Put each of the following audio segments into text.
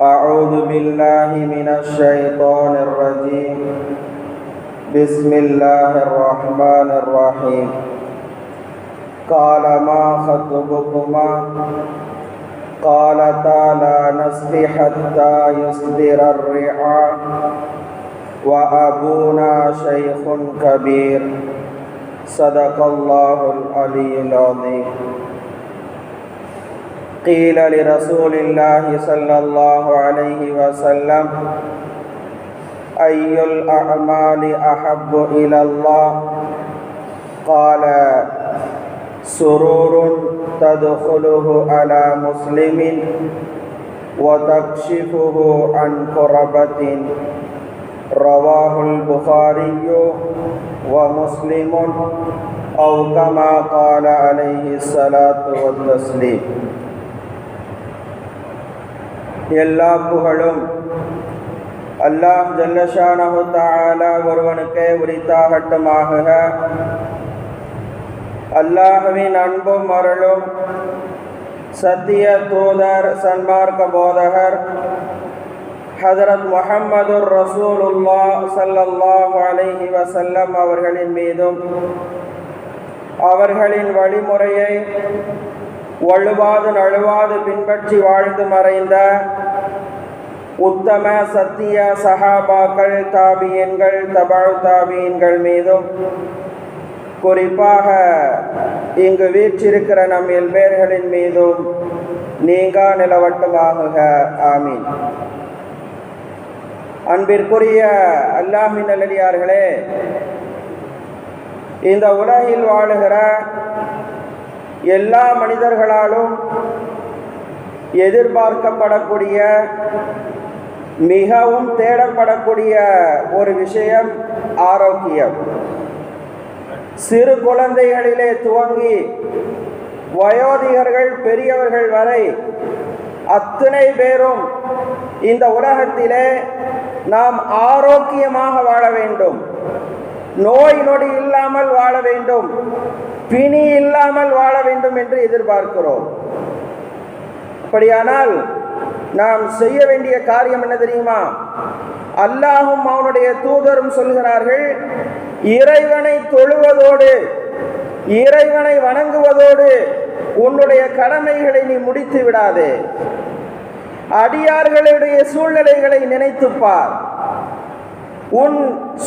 أعوذ بالله من الشيطان الرجيم. بسم الله الرحمن الرحيم. قال ما خطبكما؟ قالتا لا نسقي حتى يصدر الرعاء وأبونا شيخ كبير. صدق الله العلي العظيم. قيل لرسول الله صلى الله عليه وسلم أي الأعمال أحب إلى الله؟ قال سرور تدخله على مسلم وتكشفه عن كربة. رواه البخاري ومسلم أو كما قال عليه الصلاة والتسليم. எல்லா புகழும் அல்லாஹ் ஜல்லஷானஹு தாலா ஒருவனுக்கே உரித்தாகட்டுமாக அல்லாஹுவின் அன்பும் அருளும் சத்திய தூதர் சன்மார்க்க போதகர் ஹதரத் முஹம்மது ரசூலுல்லா சல்லல்லாஹு அலைஹி வசல்லம் அவர்களின் மீதும் அவர்களின் வழிமுறையை வழுவாது நழுவாது பின்பற்றி வாழ்ந்து மறைந்த உத்தம சத்திய சஹாபாக்கள் தாபியன்கள் தபால் தாபியன்கள் மீதும் குறிப்பாக இங்கு வீற்றிருக்கிற நம் எல்பேர்களின் மீதும் நீங்கா நிலவட்டமாகுக ஆமீன். அன்பிற்குரிய அல்லாஹின் நல்லடியார்களே இந்த உலகில் வாழுகிற எல்லா மனிதர்களாலும் எதிர்பார்க்கப்படக்கூடிய மிகவும் தேடப்படக்கூடிய ஒரு விஷயம் ஆரோக்கியம். சிறு குழந்தைகளிலே துவங்கி வயோதிகர்கள் பெரியவர்கள் வரை அத்தனை பேரும் இந்த உலகத்திலே நாம் ஆரோக்கியமாக வாழ வேண்டும். நோய் நொடி இல்லாமல் வாழ வேண்டும். பிணி இல்லாமல் வாழ வேண்டும் என்று எதிர்பார்க்கிறோம். அப்படியானால் நாம் செய்ய வேண்டிய காரியம் என்ன தெரியுமா? அல்லாஹும் அவனுடைய தூதரும் சொல்கிறார்கள் இறைவனை தொழுவதோடு இறைவனை வணங்குவதோடு உன்னுடைய கடமைகளை நீ முடித்து விடாதே. அடியார்களுடைய சூழ்நிலைகளை நினைத்துப்பார் உன்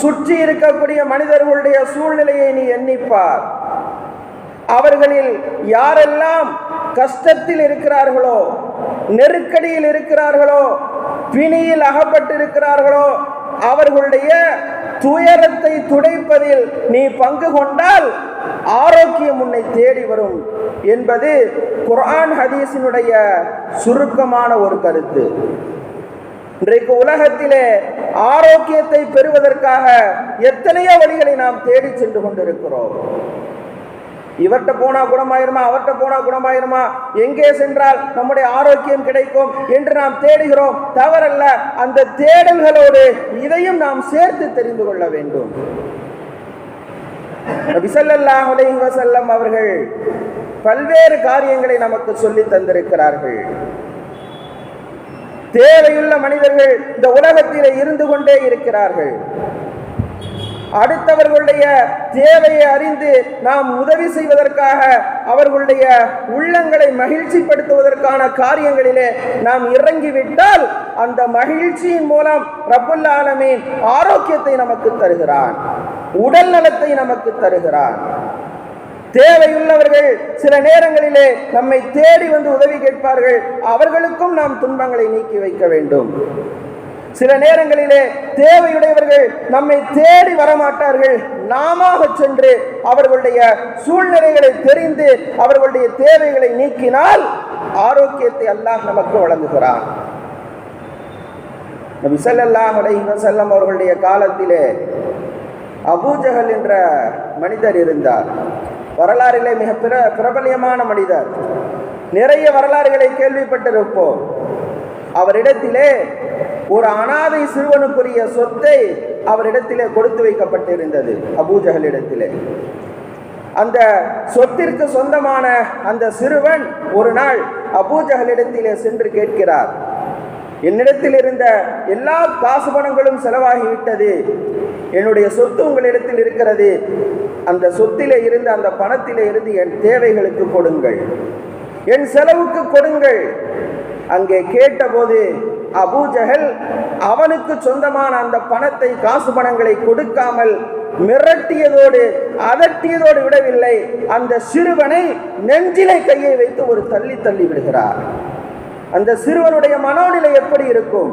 சுற்றி இருக்கக்கூடிய மனிதர்களுடைய சூழ்நிலையை நீ எண்ணிப்பார். அவர்களில் யாரெல்லாம் கஷ்டத்தில் இருக்கிறார்களோ நெருக்கடியில் இருக்கிறார்களோ பிணியில் அகப்பட்டிருக்கிறார்களோ அவர்களுடைய துயரத்தை துடைப்பதில் நீ பங்கு கொண்டால் ஆரோக்கியம் உன்னை தேடி வரும் என்பது குரான் ஹதீஸினுடைய சுருக்கமான ஒரு கருத்து. இன்றைக்கு உலகத்திலே ஆரோக்கியத்தை பெறுவதற்காக எத்தனையோ வழிகளை நாம் தேடி சென்று கொண்டிருக்கிறோம். இவர்கிட்ட போனா குணமாயிருமா? அவர்கிட்ட போனா குணமாயிருமா? எங்கே சென்றால் நம்முடைய ஆரோக்கியம் கிடைக்கும் என்று நாம் தேடுகிறோம். தவறல்ல அந்த தேடல்களோடு இதையும் நாம் சேர்த்து தெரிந்து கொள்ள வேண்டும். விசல்லாஹ் வசல்லம் அவர்கள் பல்வேறு காரியங்களை நமக்கு சொல்லி தந்திருக்கிறார்கள். தேவையுள்ள மனிதர்கள் இந்த உலகத்திலே இருந்து கொண்டே இருக்கிறார்கள். அடுத்தவர்களுடைய தேவையை அறிந்து நாம் உதவி செய்வதற்காக அவர்களுடைய உள்ளங்களை மகிழ்ச்சிப்படுத்துவதற்கான காரியங்களிலே நாம் இறங்கிவிட்டால் அந்த மகிழ்ச்சியின் மூலம் ரப்புல் ஆலமீன் ஆரோக்கியத்தை நமக்கு தருகிறான். உடல் நலத்தை நமக்கு தருகிறான். தேவையுள்ளவர்கள் சில நேரங்களிலே நம்மை தேடி வந்து உதவி கேட்பார்கள். அவர்களுக்கும் நாம் துன்பங்களை நீக்கி வைக்க வேண்டும். சில நேரங்களிலே தேவையுடையவர்கள் நம்மை தேடி வரமாட்டார்கள். நாம சென்று அவர்களுடைய சூழ்நிலைகளை தெரிந்து அவர்களுடைய தேவைகளை நீக்கினால் ஆரோக்கியத்தை அல்லாஹ் நமக்கு வழங்குகிறான். நபி ஸல்லல்லாஹு அலைஹி அவர்களுடைய காலத்திலே அபூஜகல் என்ற மனிதர் இருந்தார். வரலாறிலே மிக பிர பிரபலியமான மனிதர். நிறைய வரலாறுகளை கேள்விப்பட்டிருப்போம். அவரிடத்திலே ஒரு அனாதை சிறுவனுக்குரிய சொத்தை அவரிடத்திலே கொடுத்து வைக்கப்பட்டிருந்தது அபூஜஹலிடத்திலே. அந்த சொத்திற்கு சொந்தமான அந்த சிறுவன் ஒரு நாள் அபூஜஹலிடத்திலே சென்று கேட்கிறார் என்னிடத்தில் இருந்த எல்லா காசு பணங்களும் செலவாகிவிட்டது. என்னுடைய சொத்து உங்களிடத்தில் இருக்கிறது. அந்த சொத்திலே இருந்து அந்த பணத்திலே இருந்து என் தேவைகளுக்கு கொடுங்கள். என் செலவுக்கு கொடுங்கள். அங்கே கேட்டபோது அபூஜகல் அவனுக்கு சொந்தமான அந்த பணத்தை காசு பணங்களை கொடுக்காமல் மிரட்டியதோடு அதட்டியதோடு விடவில்லை. அந்த சிறுவனை நெஞ்சிலை கையை வைத்து ஒரு தள்ளி தள்ளி விடுகிறார். அந்த சிறுவனுடைய மனோநிலை எப்படி இருக்கும்?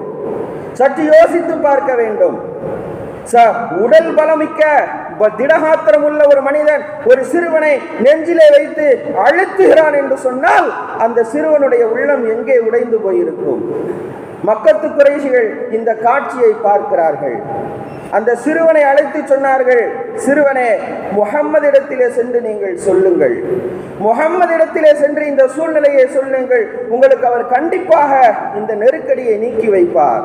சற்று யோசித்து பார்க்க வேண்டும். ச உடல் பலமிக்க ப- திடகாத்திரம் உள்ள ஒரு மனிதன் ஒரு சிறுவனை நெஞ்சிலே வைத்து அழுத்துகிறான் என்று சொன்னால் அந்த சிறுவனுடைய உள்ளம் எங்கே உடைந்து போயிருக்கும்? மக்கத்து குறைசிகள் இந்த காட்சியை பார்க்கிறார்கள். அந்த சிறுவனை அழைத்து சொன்னார்கள் சிறுவனே முகம்மதிடத்திலே சென்று நீங்கள் சொல்லுங்கள். முகம்மது இடத்திலே சென்று இந்த சூழ்நிலையை சொல்லுங்கள். உங்களுக்கு அவர் கண்டிப்பாக இந்த நெருக்கடியை நீக்கி வைப்பார்.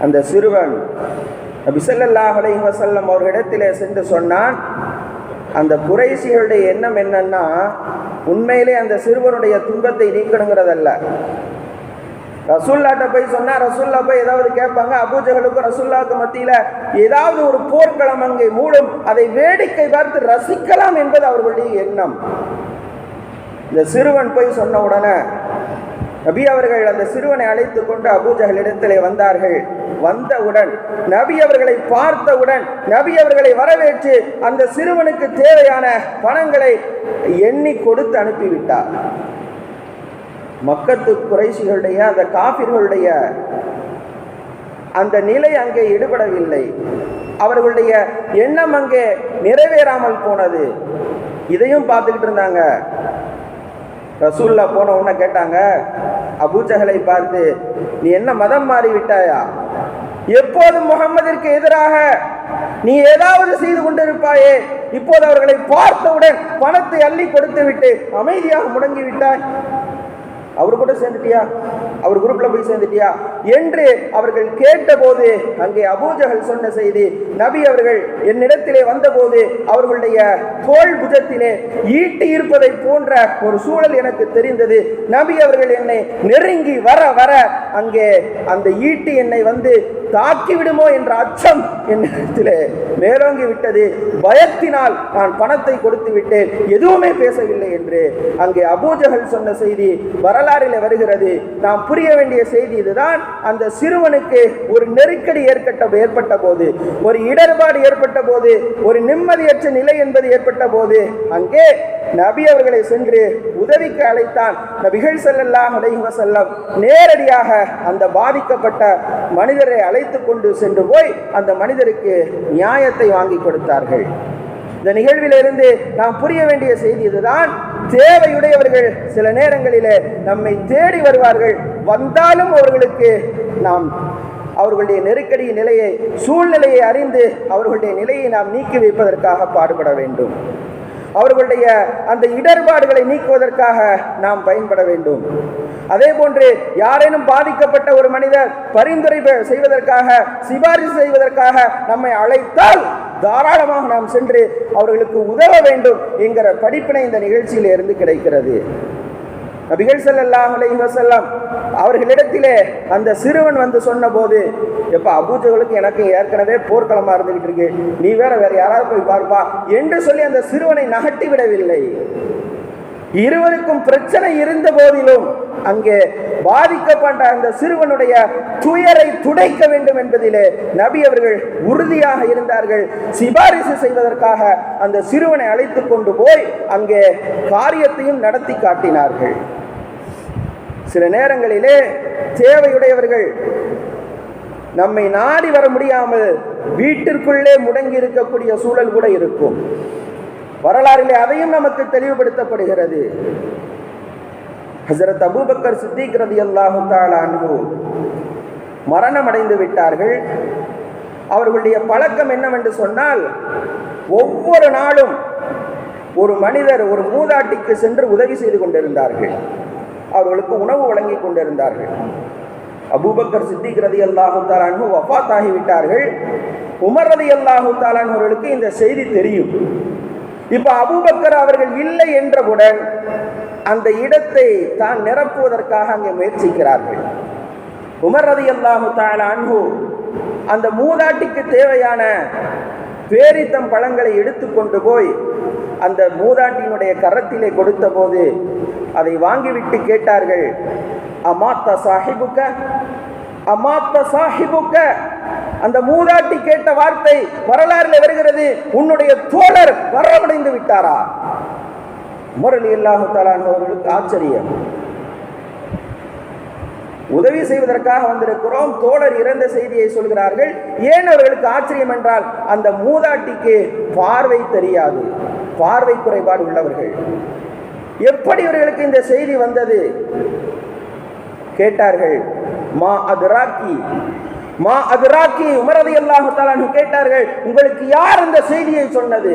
அந்த சிறுவன் நபி அலை வசல்லம் அவர்களிடத்திலே சென்று சொன்னான் அந்த குறைசிகளுடைய எண்ணம் என்னன்னா உண்மையிலே அந்த சிறுவனுடைய துன்பத்தை நீக்கணுங்கிறதல்ல. ரசுல்லாட்ட போய் சொன்னா ரசுல்லா போய் ஏதாவது கேட்பாங்க அபூஜகளுக்கும் ரசுல்லாவுக்கு மத்தியில ஏதாவது ஒரு போர்க்களம் அங்கே மூடும் அதை வேடிக்கை பார்த்து ரசிக்கலாம் என்பது அவர்களுடைய எண்ணம். இந்த சிறுவன் போய் சொன்ன உடனே நபி அவர்கள் அந்த சிறுவனை அழைத்து கொண்டு அபூஜகளிடத்திலே வந்தார்கள். வந்தவுடன் நபி அவர்களை பார்த்தவுடன் நபி அவர்களை வரவேற்று அந்த சிறுவனுக்கு தேவையான பணங்களை எண்ணி கொடுத்து அனுப்பிவிட்டார். மக்கத்து குறைசிகளுடைய அந்த காபிர்களுடைய அந்த நிலை அங்கே ஈடுபடவில்லை. அவர்களுடைய எண்ணம் அங்கே நிறைவேறாமல் போனது. இதையும் பார்த்துக்கிட்டு இருந்தாங்க. ரசூல்லா போன உடனே கேட்டாங்க அபூஜஹலை பார்த்து நீ என்ன மதம் மாறிவிட்டாயா எப்போதும் முகம்மதிற்கு எதிராக நீ ஏதாவது செய்து கொண்டிருப்பாயே? இப்போது அவர்களை பார்த்தவுடன் பணத்தை அள்ளி கொடுத்து விட்டு அமைதியாக முடங்கி விட்டாய். அவர் கூட சேர்ந்துட்டியா? அவர் குரூப்ல போய் சேர்ந்துட்டியா? என்று அவர்கள் கேட்டபோது அங்கே அபூஜகல் சொன்ன செய்தி நபி அவர்கள் என்னிடத்திலே வந்தபோது அவர்களுடைய தோல் புஜத்திலே ஈட்டி இருப்பதை போன்ற ஒரு சூழல் எனக்கு தெரிந்தது. நபி அவர்கள் என்னை நெருங்கி வர வர அங்கே அந்த ஈட்டி என்னை வந்து தாக்கிவிடுமோ என்ற அச்சம் என்னிடத்திலே மேலோங்கி விட்டது. பயத்தினால் நான் பணத்தை கொடுத்து விட்டேன். எதுவுமே பேசவில்லை என்று அங்கே அபூஜகல் சொன்ன செய்தி வரலாறில் வருகிறது. நாம் புரிய வேண்டிய செய்தி இதுதான். அந்த சிறுவனுக்கு ஒரு நெருக்கடி ஏற்பட்ட ஏற்பட்ட போது ஒரு இடர்பாடு ஏற்பட்ட போது ஒரு நிம்மதியற்ற நிலை என்பது ஏற்பட்ட போது அங்கே நபி அவர்களை சென்று உதவிக்கு அழைத்தான். நபிகள் ஸல்லல்லாஹு அலைஹி செல்லம் நேரடியாக அந்த பாதிக்கப்பட்ட மனிதரை அழைத்து கொண்டு சென்று போய் அந்த மனிதருக்கு நியாயத்தை வாங்கி கொடுத்தார்கள். இந்த நிகழ்விலிருந்து நாம் புரிய வேண்டிய செய்தி இதுதான். தேவையுடையவர்கள் சில நேரங்களிலே நம்மை தேடி வருவார்கள். வந்தாலும் அவர்களுக்கு நாம் அவர்களுடைய நெருக்கடி நிலையை சூழ்நிலையை அறிந்து அவர்களுடைய நிலையை நாம் நீக்கி வைப்பதற்காக பாடுபட வேண்டும். அவர்களுடைய அந்த இடர்பாடுகளை நீக்குவதற்காக நாம் பயன்பட வேண்டும். அதே போன்று யாரேனும் பாதிக்கப்பட்ட ஒரு மனிதர் பரிந்துரை செய்வதற்காக சிபாரிசு செய்வதற்காக நம்மை அழைத்தால் தாராளமாக நாம் சென்று அவர்களுக்கு உதவ வேண்டும் என்கிற படிப்பினை இந்த நிகழ்ச்சியில் இருந்து கிடைக்கிறது. நபிகள் செல்லல்லாம் அலைஹி வஸல்லம் அவர்களிடத்திலே அந்த சிறுவன் வந்து சொன்னபோது எப்போ அபூஜகளுக்கு எனக்கு ஏற்கனவே போர்க்களமாக இருந்துகிட்டு இருக்கு. நீ வேற வேற யாராவது போய் பார்ப்பா என்று சொல்லி அந்த சிறுவனை நகட்டி விடவில்லை. இருவருக்கும் பிரச்சனை இருந்த போதிலும் அங்கே பாதிக்கப்பட்ட அந்த சிறுவனுடைய துயரை துடைக்க வேண்டும் என்பதிலே நபி அவர்கள் உறுதியாக இருந்தார்கள். சிபாரிசு செய்வதற்காக அந்த சிறுவனை அழைத்து கொண்டு போய் அங்கே காரியத்தையும் நடத்தி காட்டினார்கள். சில நேரங்களிலே தேவையுடையவர்கள் நம்மை நாடி வர முடியாமல் வீட்டிற்குள்ளே முடங்கி இருக்கக்கூடிய சூழல் கூட இருக்கும். வரலாறிலே அதையும் நமக்கு தெளிவுபடுத்தப்படுகிறது. ஹசரத் அபூபக்கர் சித்திக் ரலியல்லாஹு தஆலா அன்ஹு மரணம் அடைந்து விட்டார்கள். அவர்களுடைய பழக்கம் என்னவென்று சொன்னால் ஒவ்வொரு நாளும் ஒரு மனிதர் ஒரு மூதாட்டிக்கு சென்று உதவி செய்து கொண்டிருந்தார்கள். அவர்களுக்கு உணவு வழங்கி கொண்டிருந்தார்கள். அபூபக்கர் சித்திக் ரதி அல்லாஹு தாலானு வஃபாத் ஆகிவிட்டார்கள் உமர் ரதி அல்லாஹு தாலான் அவர்களுக்கு இந்த செய்தி தெரியும். இப்போ அபூபக்கர் அவர்கள் இல்லை என்றவுடன் அந்த இடத்தை தான் நிரப்புவதற்காக அங்கே முயற்சிக்கிறார்கள். உமர் ரதி அல்லாஹு அன்பு அந்த மூதாட்டிக்கு தேவையான பேரித்தம் பழங்களை எடுத்துக்கொண்டு போய் அந்த மூதாட்டியினுடைய கரத்திலே கொடுத்த போது அதை வாங்கிவிட்டு கேட்டார்கள் அமாத்த சாஹிபுக்க? அமாத்த சாஹிபுக்க? அந்த மூதாட்டி கேட்ட வார்த்தை வரலாறுல வருகிறது உன்னுடைய தோழர் வரவடைந்து விட்டாரா? முரளி அல்லாஹு அவர்களுக்கு ஆச்சரியம். உதவி செய்வதற்காக வந்திருக்கிறோம். தோழர் இறந்த செய்தியை சொல்கிறார்கள். ஏன் அவர்களுக்கு ஆச்சரியம் என்றால் அந்த மூதாட்டிக்கு பார்வை தெரியாது. பார்வை குறைபாடு உள்ளவர்கள். எப்படி இவர்களுக்கு இந்த செய்தி வந்தது? கேட்டார்கள் மா அதுராக்கி மா அதுராக்கி. உமரதி அல்லாஹு கேட்டார்கள் உங்களுக்கு யார் இந்த செய்தியை சொன்னது?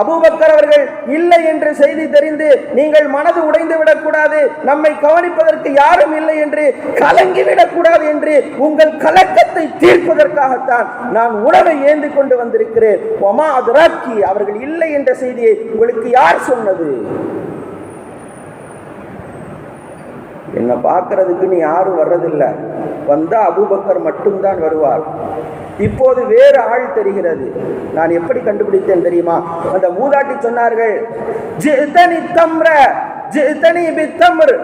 அபூபக்கர் அவர்கள் இல்லை என்று செய்தி தெரிந்து நீங்கள் மனது உடைந்து விடக்கூடாது நம்மை கவனிப்பதற்கு யாரும் இல்லை என்று கலங்கி விடக்கூடாது என்று உங்கள் கலக்கத்தை தீர்ப்பதற்காகத்தான் நான் உணவை ஏந்தி கொண்டு வந்திருக்கிறேன். ஒமா அதுராக்கி அவர்கள் இல்லை என்ற செய்தியை உங்களுக்கு யார் சொன்னது? என்னை பார்க்கறதுக்கு நீ யாரும் வர்றதில்லை. வந்தா அபூபக்கர் மட்டும்தான் வருவார். இப்போது வேறு ஆள் தெரிகிறது. நான் எப்படி கண்டுபிடித்தேன் தெரியுமா? அந்த மூதாட்டி சொன்னார்கள் ஜிதனி தம்ர ஜிதனி பித்தம்ர்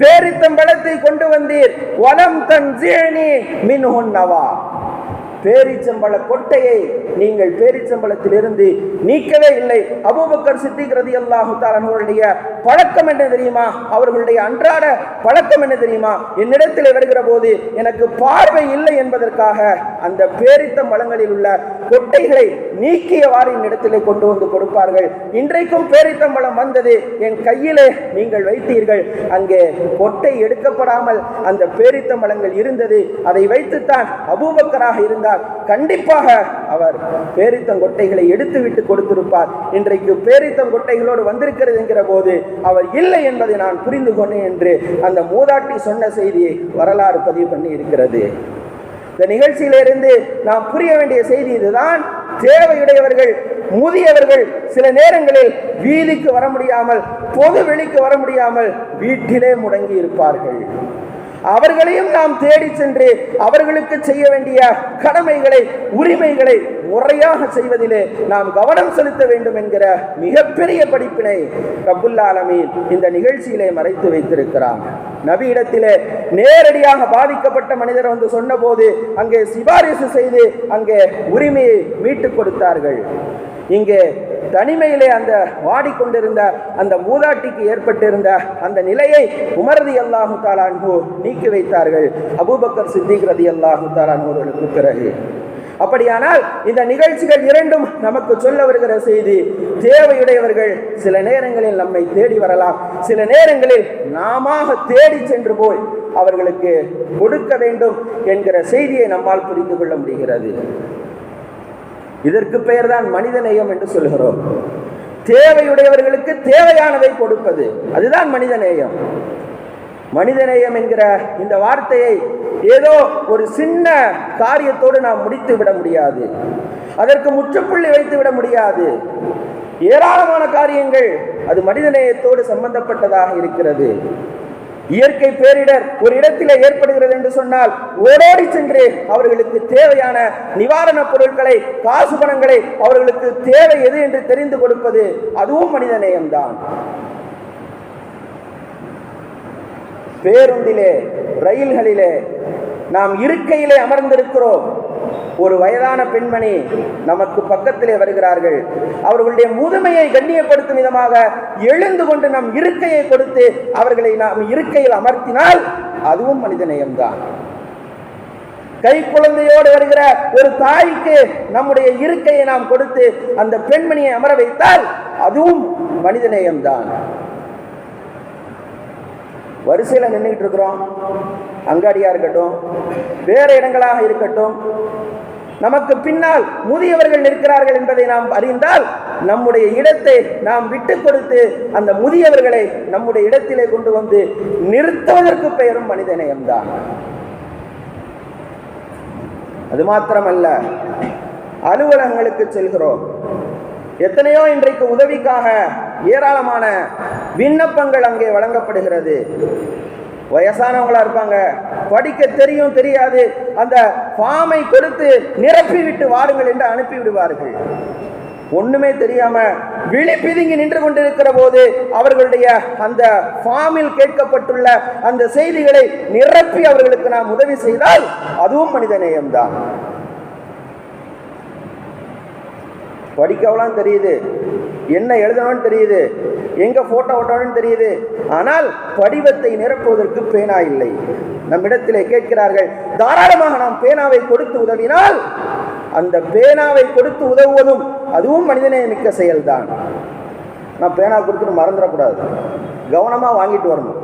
பேரித்தம்பழத்தை கொண்டு வந்தீர். வனம் தன் ஜீனி மின்ஹுன்னவா பேரிச்சம்பள கொட்டையை நீங்கள் பேரிச்சம்பழத்திலிருந்து நீக்கவே இல்லை. அபூபக்கர் சித்திக் ரதி அவர்களுடைய பழக்கம் என்ன தெரியுமா? அவர்களுடைய அன்றாட பழக்கம் என்ன தெரியுமா? என்னிடத்தில் வருகிற போது எனக்கு பார்வை இல்லை என்பதற்காக அந்த பேரித்தம்பழங்களில் உள்ள கொட்டைகளை நீக்கியவாறு என்னிடத்திலே கொண்டு வந்து கொடுப்பார்கள். இன்றைக்கும் பேரித்தம்பழம் வந்தது. என் கையிலே நீங்கள் வைத்தீர்கள். அங்கே கொட்டை எடுக்கப்படாமல் அந்த பேரித்தம்பழங்கள் இருந்தது. அதை வைத்துத்தான் அபூபக்கராக இருந்தார். கண்டிப்பாக அவர் பேரித்தங்கொட்டைகளை எடுத்துவிட்டு கொடுத்திருப்பார். இன்றைக்கு பேரித்தங்கொட்டைகளோடு வந்திருக்கிறது என்கிற போது அவர் இல்லை என்பதை நான் புரிந்து கொண்டேன் என்று அந்த மூதாட்டி சொன்ன செய்தியை வரலாறு பதிவு பண்ணி இருக்கிறது இந்த நிகழ்ச்சியிலிருந்து நாம் புரிய வேண்டிய செய்தி இதுதான். தேவையுடையவர்கள் முதியவர்கள் சில நேரங்களில் வீதிக்கு வர முடியாமல் பொது வெளிக்கு வர முடியாமல் வீட்டிலே முடங்கி இருப்பார்கள். அவர்களையும் நாம் தேடி சென்று அவர்களுக்கு செய்ய வேண்டிய கடமைகளை உரிமைகளை முறையாக செய்வதிலே நாம் கவனம் செலுத்த வேண்டும் என்கிற மிகப்பெரிய படிப்பினை ரபுல் இந்த நிகழ்ச்சியிலே மறைத்து வைத்திருக்கிறார். நபி இடத்திலே நேரடியாக பாதிக்கப்பட்ட மனிதர் வந்து சொன்னபோது அங்கே சிபாரிசு செய்து அங்கே உரிமையை மீட்டுக் கொடுத்தார்கள். இங்கே தனிமையிலே அந்த வாடிக்கொண்டிருந்த அந்த மூதாட்டிக்கு ஏற்பட்டிருந்த அந்த நிலையை உமரதி அல்லாஹு தாலான்ஹு நீக்கி வைத்தார்கள். அபூபக்கர் சித்திக் ரதி அல்லாஹு தாலான்ஹுகளுக்கு பிறகு. அப்படியானால் இந்த நிகழ்ச்சிகள் இரண்டும் நமக்கு சொல்ல வருகிற செய்தி தேவையுடையவர்கள் சில நேரங்களில் நம்மை தேடி வரலாம். சில நேரங்களில் நாம தேடி சென்று போய் அவர்களுக்கு கொடுக்க வேண்டும் என்கிற செய்தியை நம்மால் புரிந்து கொள்ள முடிகிறது. இதற்கு பெயர்தான் மனிதநேயம் என்று சொல்கிறோம் தேவையுடையவர்களுக்கு தேவையானதை கொடுப்பது. அதுதான் மனிதநேயம் மனிதநேயம் என்கிற இந்த வார்த்தையை ஏதோ ஒரு சின்ன காரியத்தோடு நாம் முடித்து விட முடியாது. அதற்கு முற்றுப்புள்ளி வைத்து விட முடியாது. ஏராளமான காரியங்கள் அது மனிதநேயத்தோடு சம்பந்தப்பட்டதாக இருக்கிறது. இயற்கை பேரிடர் ஒரு இடத்திலே ஏற்படுகிறது என்று சொன்னால் ஓடோடி சென்று அவர்களுக்கு தேவையான நிவாரணப் பொருட்களை காசு பணங்களை அவர்களுக்கு தேவை எது என்று தெரிந்து கொடுப்பது அதுவும் மனித நேயம்தான். பேருந்திலே ரயில்களிலே நாம் இருக்கையிலே அமர்ந்திருக்கிறோம். ஒரு வயதான பெண்மணி நமக்கு பக்கத்திலே வருகிறார்கள். அவர்களுடைய முதுமையை கண்ணியப்படுத்தும் விதமாக எழுந்து கொண்டு நம் இருக்கையை கொடுத்து அவர்களை நாம் இருக்கையில் அமர்த்தினால் அதுவும் மனித நேயம்தான் கை குழந்தையோடு வருகிற ஒரு தாய்க்கு நம்முடைய இருக்கையை நாம் கொடுத்து அந்த பெண்மணியை அமர வைத்தால் அதுவும் மனிதநேயம்தான். வரிசையில் நின்றுக்கிட்டு இருக்கிறோம். அங்காடியாக இருக்கட்டும் வேறு இடங்களாக இருக்கட்டும். நமக்கு பின்னால் முதியவர்கள் நிற்கிறார்கள் என்பதை நாம் அறிந்தால் நம்முடைய இடத்தை நாம் விட்டு கொடுத்து அந்த முதியவர்களை நம்முடைய இடத்திலே கொண்டு வந்து நிறுத்துவதற்கு பெயரும் மனிதநேயம்தான் அது மாத்திரமல்ல அலுவலகங்களுக்கு செல்கிறோம். எத்தனையோ இன்றைக்கு உதவிக்காக ஏராளமான விண்ணப்பங்கள் அங்கே வழங்கப்படுகிறது. வயசானவங்களா இருப்பாங்க. படிக்க தெரியும் தெரியாது. அந்த ஃபார்மை கொடுத்து நிரப்பி விட்டு வாருங்கள் என்று அனுப்பி விடுவார்கள் ஒண்ணுமே தெரியாம விழி பிதுங்கி நின்று கொண்டிருக்கிற போது அவர்களுடைய அந்த ஃபார்மில் கேட்கப்பட்டுள்ள அந்த செய்திகளை நிரப்பி அவர்களுக்கு நாம் உதவி செய்தால் அதுவும் மனித நேயம்தான் படிக்கவெல்லாம் தெரியுது. என்ன எழுதணும்னு தெரியுது. எங்கே ஃபோட்டோ ஓட்டணும்னு தெரியுது. ஆனால் படிவத்தை நிரப்புவதற்கு பேனா இல்லை. நம்மிடத்திலே கேட்கிறார்கள் தாராளமாக நாம் பேனாவை கொடுத்து உதவினால். அந்த பேனாவை கொடுத்து உதவுவதும் அதுவும் மனிதநேயமிக்க செயல்தான். நான் பேனா கொடுத்துட்டு மறந்துடக்கூடாது. கவனமாக வாங்கிட்டு வரணும்.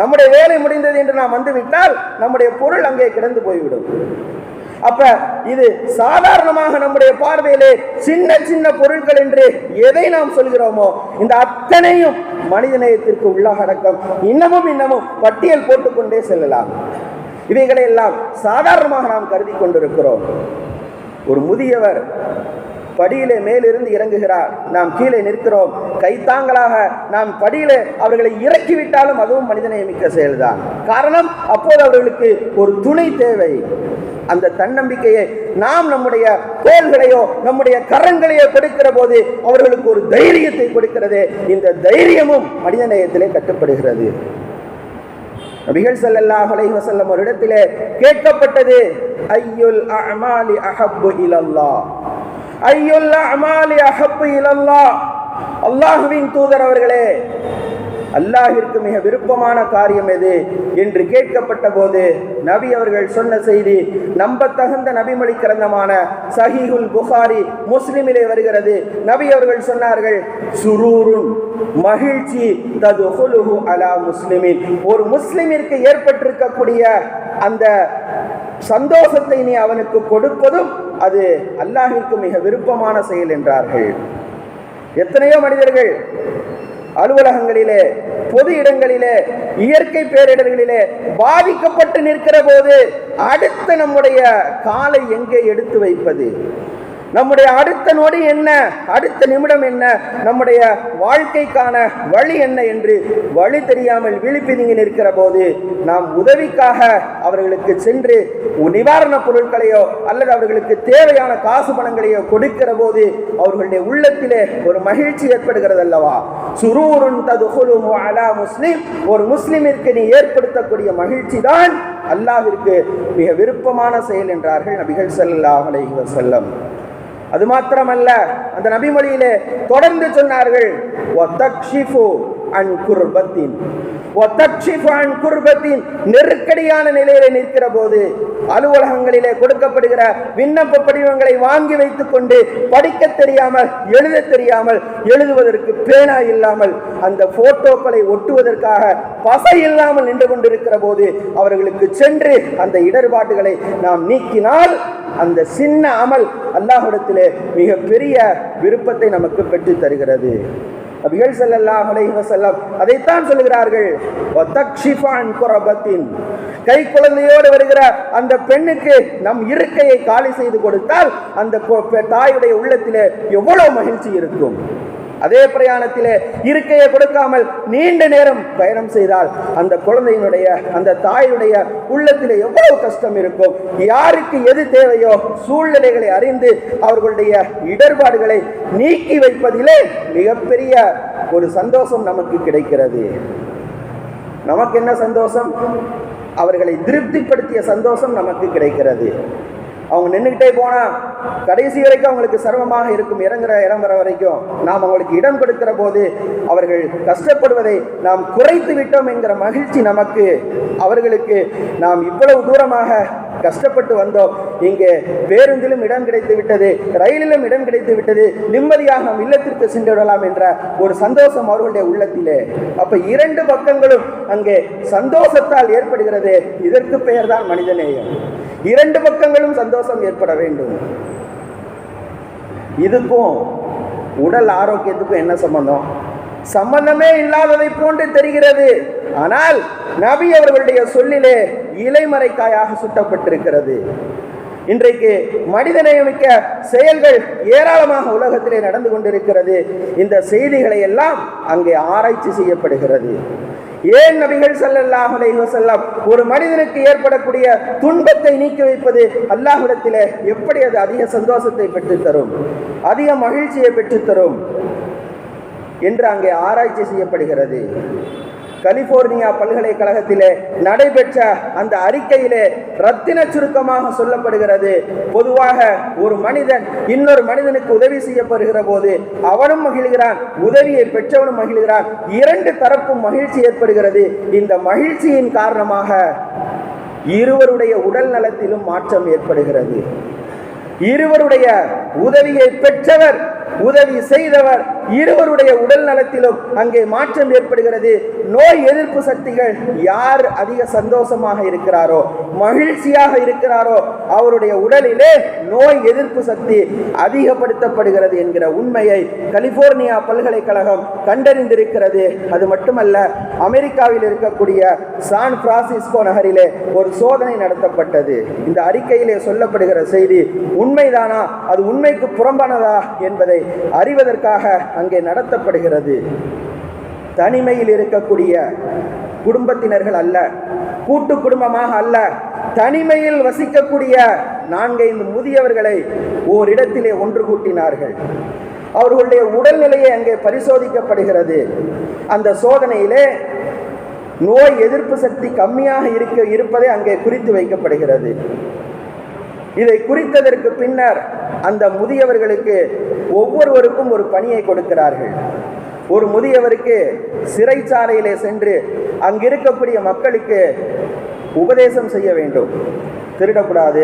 நம்முடைய வேலை முடிந்தது என்று நாம் வந்துவிட்டால் நம்முடைய பொருள் அங்கே கிடந்து போய்விடும். அப்ப இது சாதாரணமாக நம்முடைய பார்வையிலே சின்ன சின்ன பொருட்கள் என்று எதை நாம் சொல்கிறோமோ இந்த அத்தனையும் மனிதநேயத்திற்கு உள்ளாக அடக்கம். இன்னமும் இன்னமும் பட்டியல் போட்டுக்கொண்டே செல்லலாம். இவைகளை எல்லாம் சாதாரணமாக நாம் கருதி கொண்டிருக்கிறோம். ஒரு முதியவர் படியிலே மேலிருந்து இறங்குகிறார். நாம் கீழே நிற்கிறோம். கைத்தாங்களாக நாம் படியிலே அவர்களை இறக்கிவிட்டாலும் அதுவும் மனிதநேயமிக்க செயல்தான். காரணம் அப்போது அவர்களுக்கு ஒரு துணை தேவை. அந்த தன்னம்பிக்கையை நாம் நம்முடைய தோள்களையோ நம்முடைய கரங்களையோ கொடுக்கிற போது அவர்களுக்கு ஒரு தைரியத்தை கொடுக்கிறது. இந்த தைரியமும் மனிதநேயத்திலே கட்டுப்படுகிறது. நபிகள் ஸல்லல்லாஹு அலைஹி வசல்லம் ஒரு இடத்திலே கேட்கப்பட்டது ஐயுல் அமாலி அஹப்பு இலல்லா ஐயுல் அமாலி அஹப்பு இலல்லாஹ். அல்லாஹுவின் தூதர் அவர்களே அல்லாஹிற்கு மிக விருப்பமான காரியம் எது என்று கேட்கப்பட்ட போது நபி அவர்கள் சொன்ன செய்தி நம்பத்தகுந்த நபிமொழி கிரந்தமான சஹீஹுல் புகாரி முஸ்லிமிலே வருகிறது. நபி அவர்கள் சொன்னார்கள் சுரூருன் மகிழ்ச்சி ததுஹுலுஹு அலா முஸ்லிமின். ஒரு முஸ்லிமிற்கு ஏற்பட்டிருக்கக்கூடிய அந்த சந்தோஷத்தை நீ அவனுக்கு கொடுப்பதும் அது அல்லாஹிற்கு மிக விருப்பமான செயல் என்றார்கள். எத்தனையோ மனிதர்கள் அலுவலகங்களிலே பொது இடங்களிலே இயற்கை பேரிடர்களிலே பாதிக்கப்பட்டு நிற்கிற போது அடுத்த நம்முடைய காலை எங்கே எடுத்து வைப்பது? நம்முடைய அடுத்த நொடி என்ன? அடுத்த நிமிடம் என்ன? நம்முடைய வாழ்க்கைக்கான வழி என்ன என்று வழி தெரியாமல் விழிப்பிதுங்கி நிற்கிற போது நாம் உதவிக்காக அவர்களுக்கு சென்று நிவாரணப் பொருட்களையோ அல்லது அவர்களுக்கு தேவையான காசு பணங்களையோ கொடுக்கிற போது அவர்களுடைய உள்ளத்திலே ஒரு மகிழ்ச்சி ஏற்படுகிறது அல்லவா சுரூருன் ததுகுலுஹு அலா முஸ்லிம். ஒரு முஸ்லிமிற்கு நீ ஏற்படுத்தக்கூடிய மகிழ்ச்சி தான் அல்லாவிற்கு மிக விருப்பமான செயல் என்றார்கள் நபிகள் ஸல்லல்லாஹு செல்லம் அது மாத்திரமல்ல அந்த நபிமொழியிலே தொடர்ந்து சொன்னார்கள் நெருக்கடியான நிலையிலே நிற்கிற போது அலுவலகங்களிலே கொடுக்கப்படுகிற விண்ணப்ப படிவங்களை வாங்கி வைத்துக் கொண்டு படிக்க தெரியாமல் எழுத தெரியாமல் எழுதுவதற்கு பேனா இல்லாமல் அந்த போட்டோக்களை ஒட்டுவதற்காக பசை இல்லாமல் நின்று கொண்டிருக்கிற போது அவர்களுக்கு சென்று அந்த இடர்பாடுகளை நாம் நீக்கினால் அந்த சின்ன அமல் அல்லாஹிடத்திலே மிக பெரிய விருப்பத்தை நமக்கு பெற்று தருகிறது. நபிகள் ஸல்லல்லாஹு அலைஹி அதைத்தான் சொல்கிறார்கள். குரபத்தின். கை குழந்தையோடு வருகிற அந்த பெண்ணுக்கு நம் இருக்கையை காலி செய்து கொடுத்தால் அந்த பெ- தாயுடைய உள்ளத்திலே எவ்வளவு மகிழ்ச்சி இருக்கும். அதே பிரயாணத்திலே இருக்கையை கொடுக்காமல் நீண்ட நேரம் பயணம் செய்தால் அந்த குழந்தையினுடைய அந்த தாயுடைய உள்ளத்திலே எவ்வளவு கஷ்டம் இருக்கும். யாருக்கு எது தேவையோ சூழ்நிலைகளை அறிந்து அவர்களுடைய இடர்பாடுகளை நீக்கி வைப்பதிலே மிகப்பெரிய ஒரு சந்தோஷம் நமக்கு கிடைக்கிறது. நமக்கு என்ன சந்தோஷம்? அவர்களை திருப்திப்படுத்திய சந்தோஷம் நமக்கு கிடைக்கிறது. அவங்க நின்றுக்கிட்டே போனால் கடைசி வரைக்கும் அவங்களுக்கு சிரமமாக இருக்கும் இறங்குற இடம் வர வரைக்கும் நாம் அவங்களுக்கு இடம் கொடுக்கிற போது அவர்கள் கஷ்டப்படுவதை நாம் குறைத்து விட்டோம் என்கிற மகிழ்ச்சி நமக்கு. அவர்களுக்கு நாம் இவ்வளவு தூரமாக கஷ்டப்பட்டு வந்தோம். இங்கே பேருந்திலும் இடம் கிடைத்து விட்டது ரயிலிலும் இடம் கிடைத்து விட்டது நிம்மதியாக நாம் இல்லத்திற்கு சென்று விடலாம் என்ற ஒரு சந்தோஷம் அவர்களுடைய உள்ளத்திலே. அப்ப இரண்டு பக்கங்களும் அங்கே சந்தோஷத்தால் ஏற்படுகிறது. இதற்கு பெயர் தான் மனிதநேயம். இரண்டு பக்கங்களும் சந்தோஷம் ஏற்பட வேண்டும். இதுக்கும் உடல் ஆரோக்கியத்துக்கும் என்ன சம்பந்தம்? சம்பந்தமே இல்லாததை போன்று தெரிகிறது. ஆனால் நபி அவர்களுடைய சொல்லிலே இலைமறைக்காயாக சுட்டப்பட்டிருக்கிறது. இன்றைக்கு மனிதநேயமிக்க செயல்கள் ஏராளமாக உலகத்திலே நடந்து கொண்டிருக்கிறது. இந்த செய்திகளை எல்லாம் அங்கே ஆராய்ச்சி செய்யப்படுகிறது. ஏன் நபிகள் ஸல்லல்லாஹு செல்லம் ஒரு மனிதனுக்கு ஏற்படக்கூடிய துன்பத்தை நீக்கி வைப்பது அல்லாஹிடத்திலே எப்படி அது அதிக சந்தோஷத்தை பெற்றுத்தரும்? அதிக மகிழ்ச்சியை பெற்றுத் தரும் என்று அங்கே ஆராய்ச்சி செய்யப்படுகிறது. கலிபோர்னியா பல்கலைக்கழகத்திலே நடைபெற்ற அந்த அறிக்கையிலே ரத்தின சுருக்கமாக சொல்லப்படுகிறது. பொதுவாக ஒரு மனிதன் இன்னொரு மனிதனுக்கு உதவி செய்யப்படுகிற போது அவனும் மகிழ்கிறான் உதவியை பெற்றவனும் மகிழ்கிறான். இரண்டு தரப்பும் மகிழ்ச்சி ஏற்படுகிறது. இந்த மகிழ்ச்சியின் காரணமாக இருவருடைய உடல் நலத்திலும் மாற்றம் ஏற்படுகிறது. இருவருடைய உதவியை பெற்றவர் உதவி செய்தவர் இருவருடைய உடல் நலத்திலும் அங்கே மாற்றம் ஏற்படுகிறது. நோய் எதிர்ப்பு சக்திகள் யார் அதிக சந்தோஷமாக இருக்கிறாரோ மகிழ்ச்சியாக இருக்கிறாரோ அவருடைய உடலிலே நோய் எதிர்ப்பு சக்தி அதிகப்படுத்தப்படுகிறது என்கிற உண்மையை கலிபோர்னியா பல்கலைக்கழகம் கண்டறிந்திருக்கிறது. அது மட்டுமல்ல அமெரிக்காவில் இருக்கக்கூடிய சான் பிரான்சிஸ்கோ நகரிலே ஒரு சோதனை நடத்தப்பட்டது. இந்த அறிக்கையிலே சொல்லப்படுகிற செய்தி உண்மைதானா? அது உண்மைக்கு புறம்பானதா என்பதை அறிவதற்காக அங்கே நடத்தப்படுகிறது. தனிமையில் இருக்கக்கூடிய குடும்பத்தினர்கள் அல்ல கூட்டு குடும்பமாக அல்ல தனிமையில் வசிக்கக்கூடிய நான்கைந்து முதியவர்களை ஓரிடத்திலே ஒன்று கூட்டினார்கள். அவர்களுடைய உடல்நிலையை அங்கே பரிசோதிக்கப்படுகிறது. அந்த சோதனையிலே நோய் எதிர்ப்பு சக்தி கம்மியாக இருக்க இருப்பதை அங்கே குறித்து வைக்கப்படுகிறது. இதை குறித்ததற்கு பின்னர் அந்த முதியவர்களுக்கு ஒவ்வொருவருக்கும் ஒரு பணியை கொடுக்கிறார்கள். ஒரு முதியவருக்கு சிறைச்சாலையிலே சென்று அங்கிருக்கக்கூடிய மக்களுக்கு உபதேசம் செய்ய வேண்டும். திருடக்கூடாது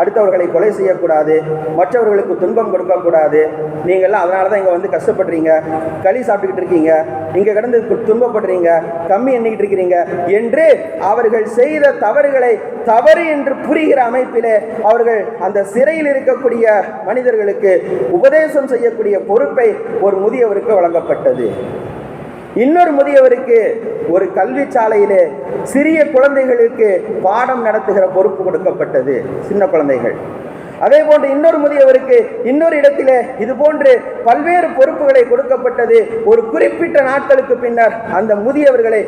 அடுத்தவர்களை கொலை செய்யக்கூடாது மற்றவர்களுக்கு துன்பம் கொடுக்கக்கூடாது. நீங்கள்லாம் அதனால தான் இங்கே வந்து கஷ்டப்படுறீங்க. களி சாப்பிட்டுக்கிட்டு இருக்கீங்க. இங்கே கிடந்து துன்பப்படுறீங்க. கம்மி எண்ணிக்கிட்டு இருக்கிறீங்க என்று அவர்கள் செய்த தவறுகளை தவறு என்று புரிகிற அமைப்பிலே அவர்கள் அந்த சிறையில் இருக்கக்கூடிய மனிதர்களுக்கு உபதேசம் செய்யக்கூடிய பொறுப்பை ஒரு முதியவருக்கு வழங்கப்பட்டது. இன்னொரு முதியவருக்கு ஒரு கல்வி சாலையிலே சிறிய குழந்தைகளுக்கு பாடம் நடத்துகிற பொறுப்பு கொடுக்கப்பட்டது. சின்ன குழந்தைகள். அதே போன்று இன்னொரு முதியவருக்கு இன்னொரு இடத்திலே இது போன்று பல்வேறு பொறுப்புகளை கொடுக்கப்பட்டது. ஒரு குறிப்பிட்ட நாட்களுக்கு பின்னர் அந்த முதியவர்களை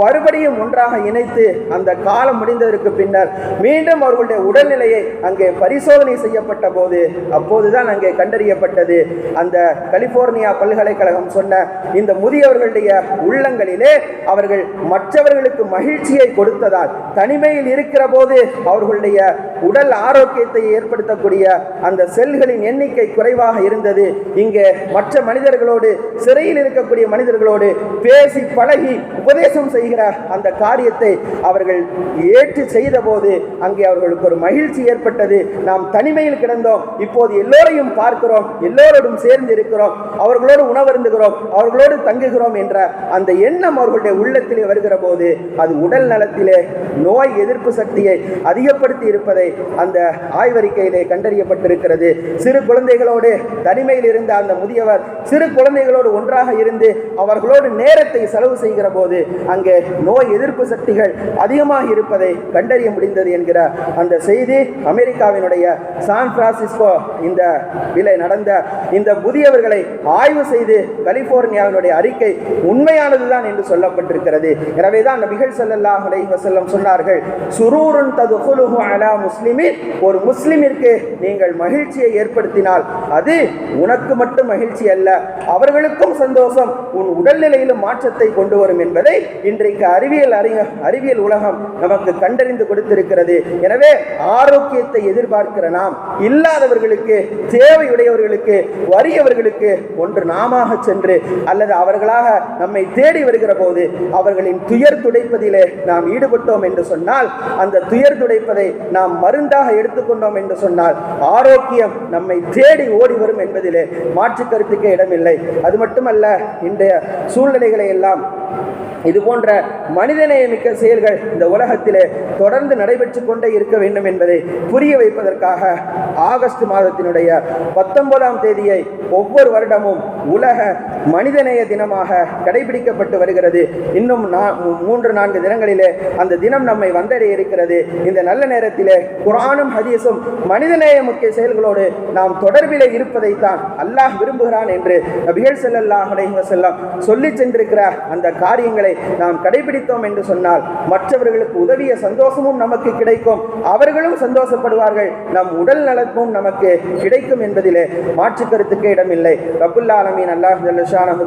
மறுபடியும் ஒன்றாக இணைத்து அந்த காலம் முடிந்ததற்கு பின்னர் மீண்டும் அவர்களுடைய உடல்நிலையை அங்கே பரிசோதனை செய்யப்பட்ட போது அப்போதுதான் அங்கே கண்டறியப்பட்டது. அந்த கலிபோர்னியா பல்கலைக்கழகம் சொன்ன இந்த முதியவர்களுடைய உள்ளங்களிலே அவர்கள் மற்றவர்களுக்கு மகிழ்ச்சியை கொடுத்ததால் தனிமையில் இருக்கிற போது அவர்களுடைய உடல் ஆரோக்கியத்தை ஏற்படுத்தக்கூடிய அந்த செல்களின் எண்ணிக்கை குறைவாக இருந்தது. இங்கே மற்ற மனிதர்களோடு சிறையில் இருக்கக்கூடிய மனிதர்களோடு பேசி பழகி உபதேசம் செய்கிற அந்த காரியத்தை அவர்கள் ஏற்று செய்த போது அங்கே அவர்களுக்கு ஒரு மகிழ்ச்சி ஏற்பட்டது. நாம் தனிமையில் கிடந்தோம். இப்போது எல்லோரையும் பார்க்கிறோம். எல்லோரோடும் சேர்ந்து இருக்கிறோம். அவர்களோடு உணவருந்துகிறோம். அவர்களோடு தங்குகிறோம் என்ற அந்த எண்ணம் அவர்களுடைய உள்ளத்திலே வருகிற போது அது உடல் நலத்திலே நோய் எதிர்ப்பு சக்தியை அதிகப்படுத்தி இருப்பதை அந்த ஆய்வறிக்கையிலே கண்டறியப்பட்டிருக்கிறது. சிறு குழந்தைகளோடு தனிமையில் இருந்த அந்த முதியவர் சிறு குழந்தைகளோடு ஒன்றாக இருந்து அவர்களோடு நேரத்தை செலவு செய்கிற போது அங்கே நோய் எதிர்ப்பு சக்திகள் அதிகமாக இருப்பதை கண்டறிய முடிந்தது என்கிற அந்த செய்தி அமெரிக்காவினுடைய சான் பிரான்சிஸ்கோ இந்த விலை நடந்த இந்த புதியவர்களை ஆய்வு செய்து கலிபோர்னியாவினுடைய அறிக்கை உண்மையானதுதான் என்று சொல்லப்பட்டிருக்கிறது. எனவேதான் நபிகள் ஸல்லல்லாஹு அலைஹி வஸல்லம் சொன்னார்கள் சுரூருன் ததுகுலுஹு அலா முஸ்லிமின். ஒரு முஸ்லிமிற்கு அவர்களுக்கு நீங்கள் மகிழ்ச்சியை ஏற்படுத்தினால் அது உனக்கு மட்டும் மகிழ்ச்சி அல்ல அவர்களுக்கும் சந்தோஷம். உன் உடல்நிலையிலும் மாற்றத்தை கொண்டு வரும் என்பதை இன்றைக்கு அறிவியல் அறிஞ அறிவியல் உலகம் நமக்கு கண்டறிந்து கொடுத்திருக்கிறது. எனவே ஆரோக்கியத்தை எதிர்பார்க்கிற நாம் இல்லாதவர்களுக்கு தேவையுடையவர்களுக்கு வறியவர்களுக்கு ஒன்று நாமாக சென்று அல்லது அவர்களாக நம்மை தேடி வருகிற போது அவர்களின் துயர் துடைப்பதிலே நாம் ஈடுபட்டோம் என்று சொன்னால் அந்த துயர் துடைப்பதை நாம் மருந்தாக எடுத்துக்கொண்டோம் என்று சொன்னால் ஆரோக்கியம் நம்மை தேடி ஓடி வரும் என்பதிலே மாற்று கருத்துக்கே இடமில்லை. அது மட்டுமல்ல இன்றைய சூழ்நிலைகளை எல்லாம் இது போன்ற மனிதநேயமிக்க செயல்கள் இந்த உலகத்திலே தொடர்ந்து நடைபெற்று கொண்டே இருக்க வேண்டும் என்பதை புரிய வைப்பதற்காக ஆகஸ்ட் மாதத்தினுடைய பத்தொன்பதாம் தேதியை ஒவ்வொரு வருடமும் உலக மனிதநேய தினமாக கடைபிடிக்கப்பட்டு வருகிறது. இன்னும் நா- மூன்று நான்கு தினங்களிலே அந்த தினம் நம்மை வந்தடைய இருக்கிறது. இந்த நல்ல நேரத்திலே குரானும் ஹதீஸும் மனித முக்கிய செயல்களோடு நாம் தொடர்பிலே இருப்பதைத்தான் அல்லாஹ் விரும்புகிறான் என்று நபிகள் செல்லல்லாஹ் அலைஹி சொல்லி சென்றிருக்கிற அந்த காரியங்களை நாம் கடைபிடித்தோம் என்று சொன்னால் மற்றவர்களுக்கு உதவிய சந்தோஷமும் நமக்கு கிடைக்கும். அவர்களும் சந்தோஷப்படுவார்கள். நம் உடல் நலமும் நமக்கு கிடைக்கும் என்பதிலே மாற்று கருத்துக்கு இடமில்லை. ரபுல்லா ஆலமீன் அல்லாஹ் ஜல்லஷானஹு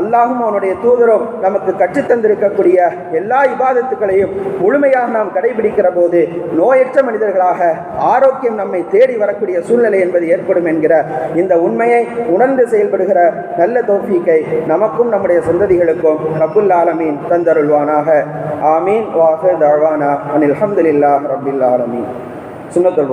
அல்லாஹும் அவனுடைய தூதரும் நமக்கு கற்றுத்தந்திருக்கக்கூடிய எல்லா இபாதத்துக்களையும் முழுமையாக நாம் கடைபிடிக்கிற போது நோயற்ற மனிதர்களாக ஆரோக்கியம் நம்மை தேடி வரக்கூடிய சூழ்நிலை என்பது ஏற்படும் என்கிற இந்த உண்மையை உணர்ந்து செயல்படுகிற நல்ல தோஃபீக்கை நமக்கும் நம்முடைய சந்ததிகளுக்கும் ரப்புல் ஆலமீன் தந்தருள்வானாக. ஆமீன். வாக தழ்வானா அனில் அஹமதுல்லா ரபில் ஆலமீன். சுன்னத்துல்